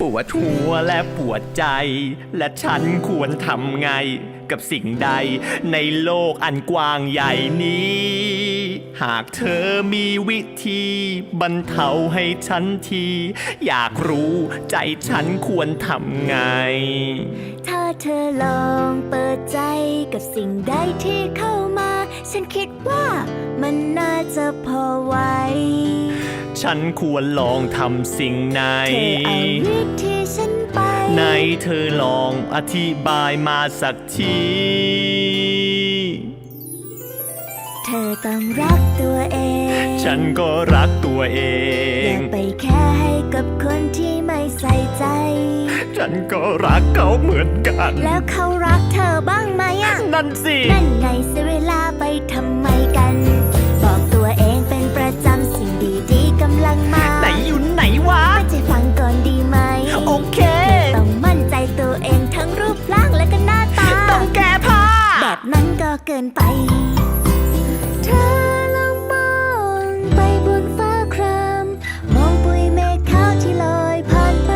ปวดหัวและปวดใจ และฉันควรทำไง กับสิ่งใดในโลกอันกว้างใหญ่นี้ หากเธอมีวิธีบรรเทาให้ฉันที อยากรู้ใจฉันควรทำไง ถ้าเธอลองเปิดใจกับสิ่งใดที่เข้ามา ฉันคิดว่ามันน่าจะพอไหว ฉันควรลองทำสิ่งไหนเธอเอาวิธีฉันไปในเธอลองอธิบายมาสักที เธอต้องรักตัวเอง ฉันก็รักตัวเอองย่าไปแค่ให้กับคนที่ไม่ใส่ใจ ฉันก็รักเขาเหมือนกัน แล้วเขารักเธอบ้างไหมอะ นั่นสิ นั่นไงเสียเวลาไปทำไมกัน นั้นก็เกินไป เธอลองมองไปบนฟ้าคราม มองปุยเมฆขาวที่ลอยผ่านไป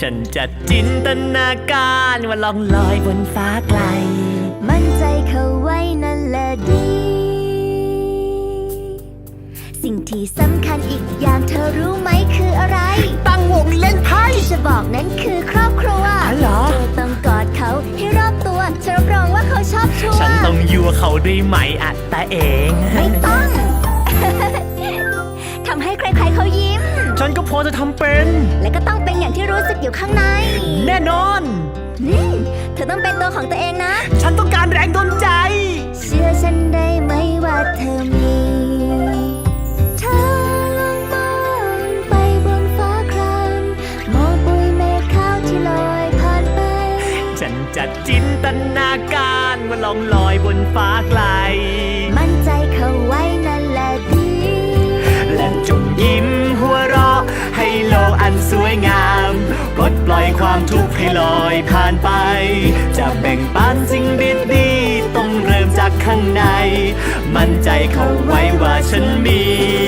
ฉันจะจินตนาการว่าล่องลอยบนฟ้าไกล มั่นใจเข้าไว้นั่นแหละดี สิ่งที่สำคัญอีกอย่างเธอรู้ไหมคืออะไร ตั้งวงเล่นไพ่ องยั่วเขาด้วยไหมอะแต่เอง ไม่ต้อง ทำให้ใครๆเขายิ้ม ฉันก็พอจะทำเป็น และก็ต้องเป็นอย่างที่รู้สึกอยู่ข้างในแน่นอน อืมเธอต้องเป็นตัวของตัวเองนะ ฉันต้องการแรงดลใจ เชื่อฉันได้ไหมว่าเธอมี เธอลองมองไปบนฟ้าคราม มองปุยเมฆขาวที่ลอยผ่านไป ฉันจะจินตนาการว่า ล่องลอยบนฟ้าไกล มั่นใจเข้าไว้นั่นแหละดีและจงยิ้มหัวเราะให้โลกอันสวยงามปลดปล่อยความทุกข์ให้ลอยผ่านไป จะแบ่งปันสิ่งดีๆต้องเริ่มจากข้างใน มั่นใจเข้าไว้ว่าฉันมีลาลา